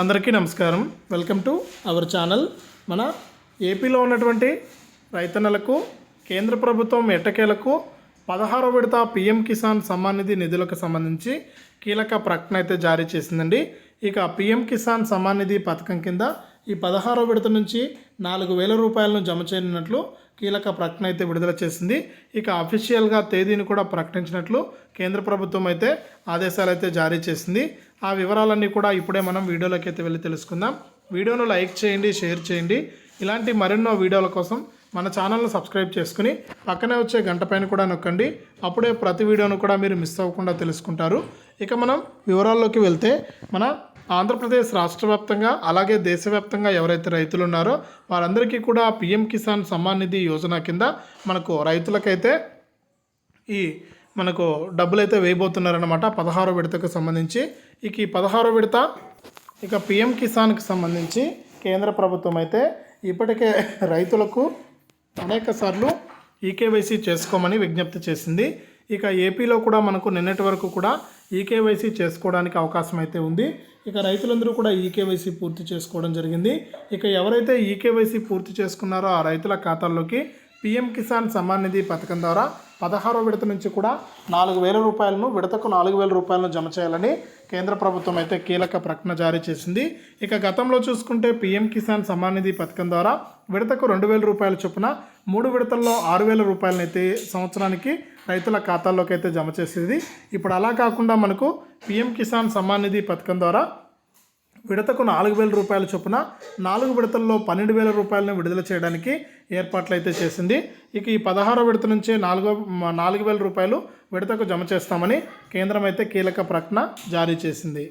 అందరికీ నమస్కారం. Welcome to our channel. మన ఏపీలో ఉన్నటువంటి రైతన్నలకు కేంద్ర ప్రభుత్వం ఎట్టకేలకు పదహారో విడత పిఎం కిసాన్ సమ్మాన్ నిధి నిధులకు సంబంధించి కీలక ప్రకటన అయితే జారీ చేసిందండి. ఇక పిఎం కిసాన్ సమ్మాన్ నిధి పథకం కింద ఈ పదహారో విడత నుంచి నాలుగు వేల రూపాయలను జమ చేయనున్నట్లు కీలక ప్రకటన అయితే విడుదల చేసింది. ఇక అఫీషియల్గా తేదీని కూడా ప్రకటించినట్లు కేంద్ర ప్రభుత్వం అయితే ఆదేశాలు అయితే జారీ చేసింది. ఆ వివరాలన్నీ కూడా ఇప్పుడే మనం వీడియోలోకి అయితే వెళ్ళి తెలుసుకుందాం. వీడియోను లైక్ చేయండి షేర్ చేయండి. ఇలాంటి మరెన్నో వీడియోల కోసం మన ఛానల్ను సబ్స్క్రైబ్ చేసుకుని పక్కనే వచ్చే గంట పైన కూడా నొక్కండి. అప్పుడే ప్రతి వీడియోను కూడా మీరు మిస్ అవ్వకుండా తెలుసుకుంటారు. ఇక మనం వివరాల్లోకి వెళ్తే మన ఆంధ్రప్రదేశ్ రాష్ట్ర వ్యాప్తంగా అలాగే దేశవ్యాప్తంగా ఎవరైతే రైతులు ఉన్నారో వారందరికీ కూడా పిఎం కిసాన్ సమ్మాన్ నిధి యోజన కింద మనకు రైతులకైతే ఈ మనకు డబ్బులు అయితే వేయబోతున్నారనమాట పదహారో విడతకు సంబంధించి. ఇక ఈ పదహారో విడత ఇక పిఎం కిసాన్కి సంబంధించి కేంద్ర ప్రభుత్వం అయితే ఇప్పటికే రైతులకు అనేక సార్లు ఈకేవైసీ చేసుకోమని విజ్ఞప్తి చేసింది. ఇక ఏపీలో కూడా మనకు నిన్నటి వరకు కూడా ఈకేవైసీ చేసుకోవడానికి అవకాశం అయితే ఉంది. ఇక రైతులందరూ కూడా ఈకేవైసీ పూర్తి చేసుకోవడం జరిగింది. ఇక ఎవరైతే ఈకేవైసీ పూర్తి చేసుకున్నారో ఆ రైతుల ఖాతాల్లోకి పిఎం కిసాన్ సమ్మాన్ నిధి పథకం ద్వారా పదహారో విడత నుంచి కూడా నాలుగు వేల రూపాయలను విడతకు నాలుగు వేల రూపాయలను జమ చేయాలని కేంద్ర ప్రభుత్వం అయితే కీలక ప్రకటన జారీ చేసింది. ఇక గతంలో చూసుకుంటే పిఎం కిసాన్ సమ్మాన్ నిధి పథకం ద్వారా విడతకు రెండు వేల రూపాయల చొప్పున మూడు విడతల్లో ఆరు వేల రూపాయలను అయితే సంవత్సరానికి రైతుల ఖాతాల్లోకి అయితే జమ చేసేది. ఇప్పుడు అలా కాకుండా మనకు పిఎం కిసాన్ సమ్మాన్ నిధి పథకం ద్వారా విడతకు నాలుగు వేల రూపాయల చొప్పున నాలుగు విడతల్లో పన్నెండు వేల రూపాయలను విడుదల చేయడానికి ఏర్పాట్లు అయితే చేసింది. ఇక ఈ పదహారో విడత నుంచే నాలుగో నాలుగు వేల రూపాయలు విడతకు జమ చేస్తామని కేంద్రం అయితే కీలక ప్రకటన జారీ చేసింది.